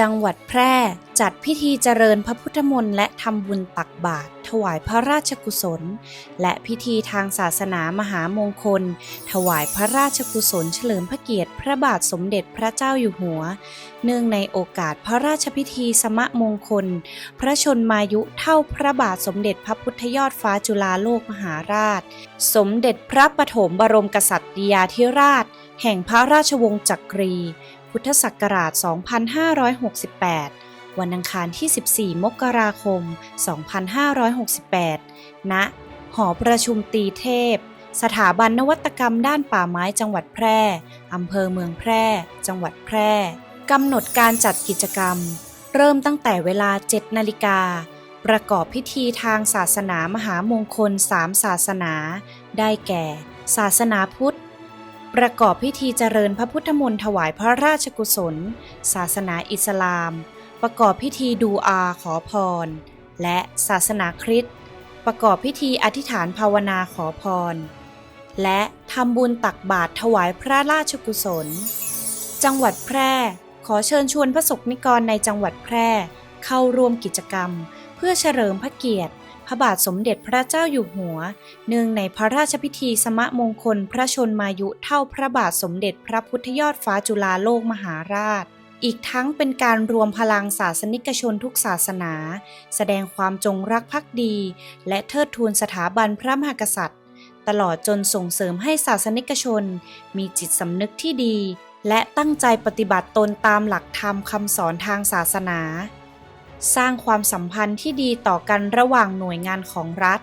จังหวัดแพร่จัดพิธีเจริญพระพุทธมนต์และทำบุญตักบาตรถวายพระราชกุศล และพิธีทางศาสนามหามงคล ถวายพระราชกุศลเฉลิมพระเกียรติพระบาทสมเด็จพระเจ้าอยู่หัว เนื่องในโอกาสพระราชพิธีสมะมงคล พระชนมายุเท่าพระบาทสมเด็จพระพุทธยอดฟ้าจุฬาโลกมหาราช สมเด็จพระปฐมบรมกษัตริยาธิราช แห่งพระราชวงศ์จักรี พุทธศักราช 2568 วันอังคารที่ 14 มกราคม 2568 ณ หอประชุมตีเทพ สถาบันนวัตกรรมด้านป่าไม้จังหวัดแพร่ อำเภอเมืองแพร่ จังหวัดแพร่ กำหนดการจัดกิจกรรม เริ่มตั้งแต่เวลา 7 นาฬิกาประกอบพิธีทางศาสนามหามงคลสามศาสนา ได้แก่ ศาสนาพุทธ ประกอบพิธีเจริญพระพุทธมนต์ถวายพระราชกุศล ศาสนาอิสลาม ประกอบพิธีดูอาขอพร และศาสนาคริสต์ประกอบพิธีอธิษฐานภาวนาขอพร และทำบุญตักบาตรถวายพระราชกุศล จังหวัดแพร่ขอเชิญชวนพระสงฆ์นิกรในจังหวัดแพร่ เข้าร่วมกิจกรรม เพื่อเฉลิมพระเกียรติ พระบาทสมเด็จพระเจ้าอยู่หัว เนื่องในพระราชพิธีสมะมงคลพระชนมายุเท่าพระบาทสมเด็จพระพุทธยอดฟ้าจุฬาโลกมหาราช อีกทั้งเป็นการรวมพลังศาสนิกชนทุกศาสนา แสดงความจงรักภักดี และเทิดทูนสถาบันพระมหากษัตริย์ ตลอดจนส่งเสริมให้ศาสนิกชน มีจิตสำนึกที่ดี และตั้งใจปฏิบัติตนตามหลักธรรมคำสอนทางศาสนา สร้างความสัมพันธ์ที่ดีต่อกันระหว่างหน่วยงานของรัฐ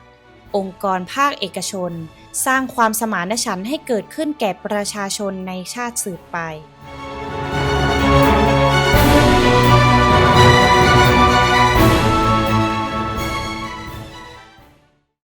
องค์กรภาคเอกชน สร้างความสมานฉันท์ให้เกิดขึ้นแก่ประชาชนในชาติสืบไป